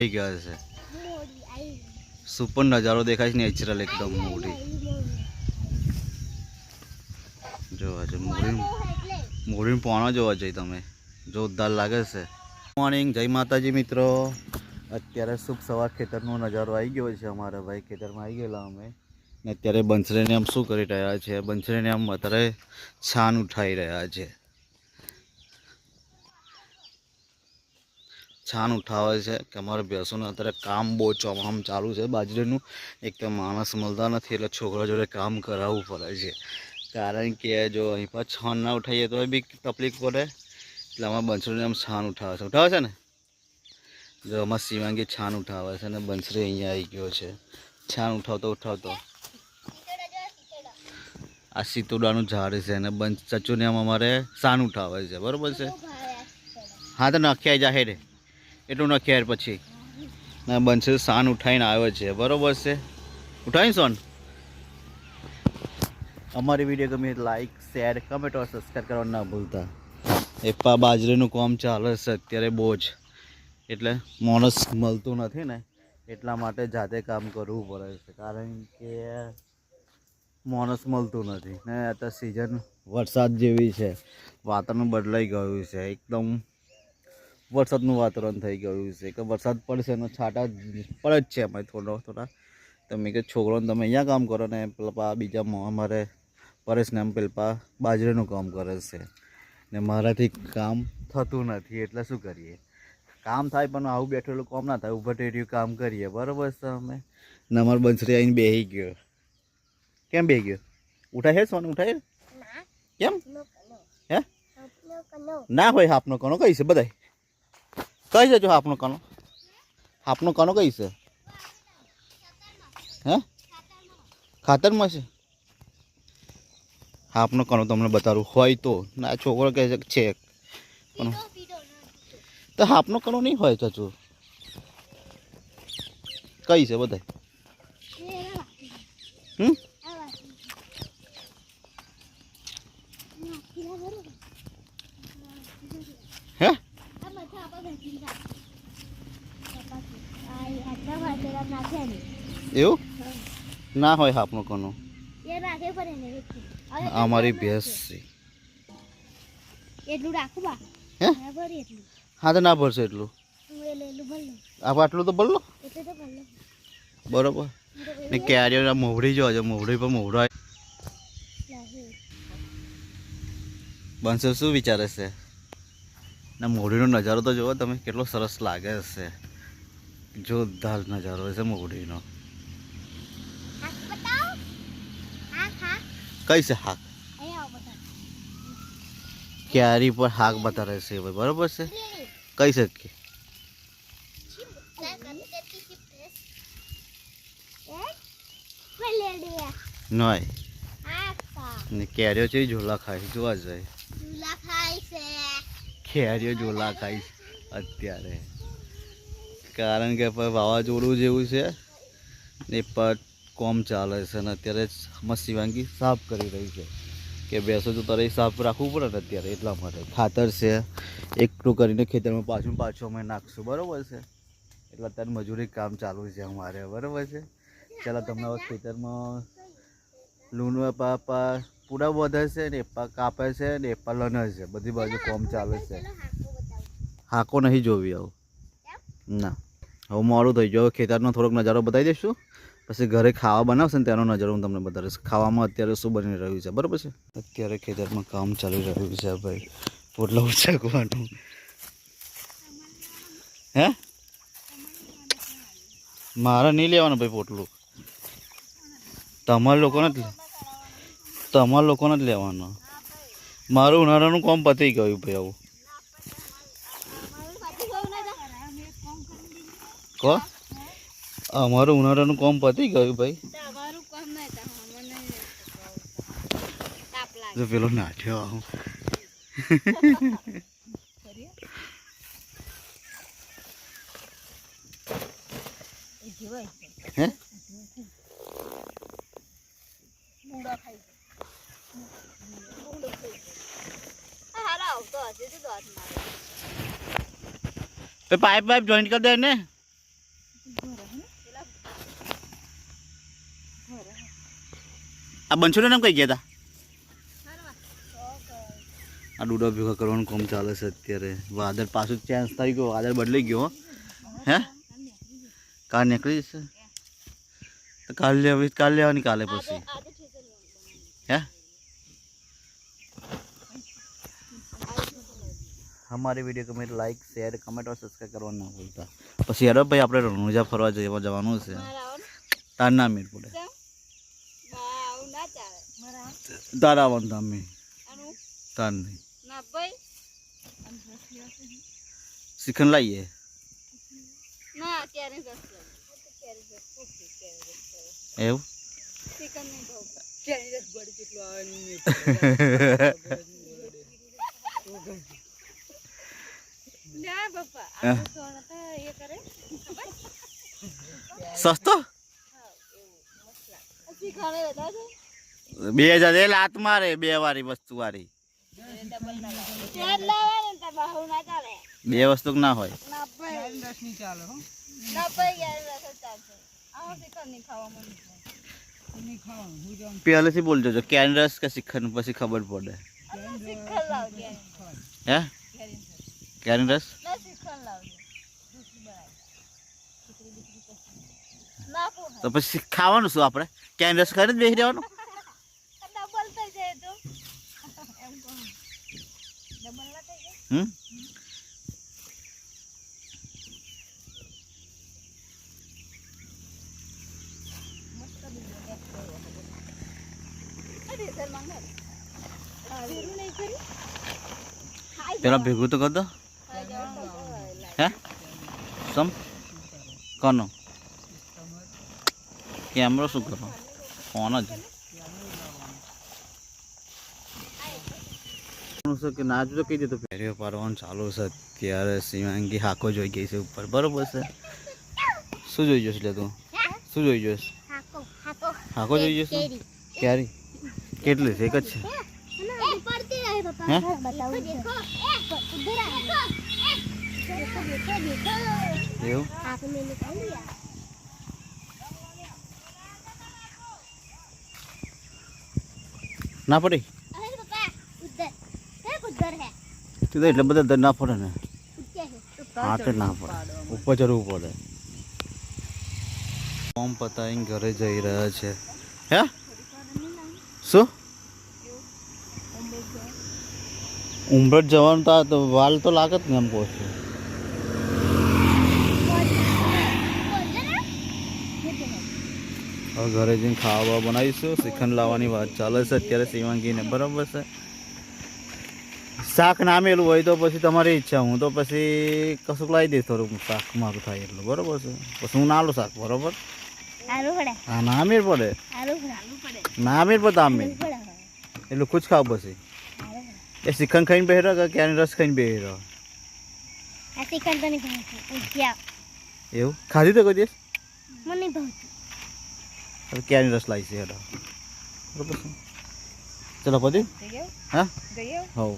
થઈ ગયા છે સુપર નજારો દેખાય છે નેચરલ એકદમ મોડી. જોવા છે મોડી. મોડીને પોણો જોવા જઈ તમે. જોરદાર લાગે છે. મોર્નિંગ જય માતાજી મિત્રો. અત્યારે શુભ સવાર ખેતરનો નજારો આવી ગયો છે અમારા ભાઈ. ખેતરમાં આવી ગયેલા અમે. ને અત્યારે બંસરેને આમ શું કરી રહ્યા છે? બંસરેને આમ અત્યારે છાન ઉઠાવી રહ્યા છે. છાન ઉઠાવે છે કે અમારે ભેંસોને અત્યારે કામ બહુ ચોમામ ચાલુ છે. બાજરીનું એક તો માણસ મળતા નથી એટલે છોકરા જોડે કામ કરાવવું પડે છે. કારણ કે જો અહીં પર છાન ના ઉઠાવીએ તો બી તકલીફ પડે. એટલે અમારા બંસરીને આમ છાન ઉઠાવે છે. ઉઠાવે છે ને? જો અમારા શિવાંગી છાન ઉઠાવે છે અને બંસરી અહીંયા આવી ગયો છે. છાન ઉઠાવતો ઉઠાવતો. આ સીતુડાનું ઝાડ છે અને બંસ ચચુને આમ અમારે છાન ઉઠાવે છે. બરાબર છે? હા તો નખ્યા જાય એટલું નખ્યા પછી. ના બંશે સાન ઉઠાવીને આવ્યો છે. બરોબર છે. ઉઠાવી સોન? અમારી વીડિયો ગમે લાઈક શેર કમેન્ટ ઓર સબસ્ક્રાઈબ કરવા ના ભૂલતા. એપ્પા બાજરીનું કામ ચાલે છે, અત્યારે બહુ જ. એટલે માણસ મળતું નથી ને, એટલા માટે જાતે કામ કરવું પડે છે. કારણ કે માણસ મળતું નથી. ને, અત્યારે સિઝન વરસાદ જેવી છે. વાતાવરણ બદલાઈ ગયું છે. એકદમ વરસાદનું વાતાવરણ થઈ ગયું છે કે વરસાદ પડશે એનો છાંટા પડે જ છે અમે થોડો થોડા. તમે કે છોકરોને તમે અહીંયા કામ કરો ને પેલા બીજા અમારે પરેશને એમ પેલા બાજરીનું કામ કરે છે. ને મારાથી કામ થતું નથી એટલે શું કરીએ? કામ થાય પણ આવું બેઠેલું કામ ના થાય ઊભા ટેર્યું કામ કરીએ બરાબર છે અમે? ને અમારો બંસરી આવીને બેસી ગયો. કેમ બેસી ગયો? ઉઠાય છે સોને ઉઠાય કેમ? હે? ના હોય હાપનો કણો કઈ છે બધાય? કઈ છે જો હાપનો કણો હાપનો કણો કઈ છે? હે? ખાતરમાં છે? આપનો કણો તમને બતાવું. હોય તો. ના, છોકરો કહે છે પણ તો આપનો કણો નહીં હોય, ચાચુ. કઈ છે બધાય? હમ? હે? એવું? ના હોય હાપનો કોનું. અમારી ભેંસ. છે એટલું રાખું બા. હે? હા તો ના ભરશે એટલું. હું એ લેલું ભરલું આ આટલું તો ભરલું બરોબર. ને કેરીઓ મોવડી જો છે મોવડી પર મોવડો બનશે શું વિચારે છે? ના મોઢીનો નજારો તો જુઓ તમે કેટલો સરસ લાગે હશે. જોરદાર નજારો છે હાથ હાથ કઈ છે હાક? ક્યારી કેરી પર હાક બતાવે છે ભાઈ બરોબર છે? કઈ શકીએ નહીં ને કેરીઓ છે ઝોલા ખાય જોવા જાય. ઝોલા ખાય છે. અત્યારે. કારણ કે વાવાઝોડું જેવું છે ને પર કોમ ચાલે છે અને અત્યારે મસ્ત શિવાંગી સાફ કરી રહી છે કે બેસો તો તારે સાફ રાખવું પડે ને અત્યારે એટલા માટે. ખાતર છે, એકઠું કરીને ખેતરમાં પાછું પાછું અમે નાખશું. બરાબર છે? એટલે અત્યારે મજૂરી કામ ચાલુ છે અમારે. બરાબર છે? ચાલો, તમને ખેતરમાં લૂણ પાપા પૂરા વધે છે ને એપા કાપે છે ને એપા લને છે. બધી બાજુ કોમ ચાલે છે. હાકો નહીં જોવી આવું. ના. હવે મોડું થઈ ગયું. ખેતરનો થોડોક નજારો બતાવી દઈશું. પછી ઘરે ખાવા બનાવશે ને તેનો નજારો હું તમને બતાવીશ. ખાવામાં અત્યારે શું બની રહ્યું છે? બરાબર છે? અત્યારે ખેતરમાં કામ ચાલી રહ્યું છે ભાઈ. પોટલો ઉછાકવાનું હે? મારે નહીં લેવાનું ભાઈ પોટલું. તમારા લોકોને જ તમારા લોકોને જ લેવાનો. મારું ઉનાળાનું કોમ પતી ગયું ભાઈ આવું. કો અમારું ઉનાળાનું કોમ પતી ગયું ભાઈ. જો પેલો નાઠ્યો આવું. હે? હારા આવતો હશે તો દોત મારે પાઇપ પાઇપ જોઈન્ટ કરી દે ને આ બંછોડે નામ કઈ ગયા હતા આ ડૂડો ભેગો કરવાનું કામ ચાલે છે અત્યારે વાદળ પાછું ચેન્જ થઈ ગયો વાદળ બદલાઈ ગયો હો. હે કાર નીકળી જશે તો કાલે લેવી કાલે લેવાની કાલે પછી હે હમારી વિડીયો ગમે લાઇક શેર કમેન્ટ ઓર સબસ્ક્રાઈબ કરવાનું ના ભૂલતા પછી યાર ભાઈ આપણે રણુજા ફરવા જઈએ જવાનું છે તાર ના મીર પડે તાર આવવાનું તમે તાર નહીં શીખન લાવીએ એવું શીખન નહીં સસ્તો? બે હજાર એટલે લાત મારે બે વાળી વસ્તુ વાળી બે વસ્તુ ના હોય. પહેલેથી બોલજો જો કેન રસ કે શિખર પછી ખબર પડે. હે? કેન રસ તો પછી ખાવાનું શું આપણે? કેન રસ ખાઈને જ બેસી રહેવાનું? હમ? પેલા ભેગું તો કર દો. સમ? કનો? કેમેરો શું કરો? ફોન જ. શું છે કે નાચ તો કહી દીધું પહેર્યો પાડવાનું ચાલુ છે. અત્યારે શિવાંગી હાકો જોઈ ગઈ છે ઉપર. બરોબર છે. શું જોઈ જશે લે તું? શું જોઈ જશે હાકો હાકો. હાકો જોઈ જશે ક્યારે કેટલી છે? એક જ છે? એ પડતી હે? એવું? ના પડી? તો એટલે બધા ના પડે ને. હા ના પડે ઉપર ચડવું પડે. ફોર્મ પતાવીને ઘરે જઈ રહ્યા છે. હે? શું? ઉમરઠ જવાનું તો વાલ તો લાગત ને એમ કહું છું. ઘરે જઈને ખાવા બનાવીશું. શ્રીખંડ લાવવાની વાત ચાલે છે. અત્યારે શિવાંગીને બરાબર છે. શાક નામેલું હોય તો પછી તમારી ઈચ્છા. હું તો પછી કશુંક લાવી દઈશ થોડુંક. શાક મારું થાય એટલું. બરાબર છે. પછી હું નાલું શાક બરાબર? હા ના નામીર પડે? નામીર પડે આમીર એટલું ખુશ ખાવ પછી? એ શ્રીખંડ ખાઈને બેહરો કે ક્યારે રસ ખાઈને બેહરો? એવું? ખાધી તો કોઈ દિવસ? મને ભાવતું. હવે ક્યાંની રસ લાવી છે હેડો? બરોબર છે. ચલો પતિ હા? હવ.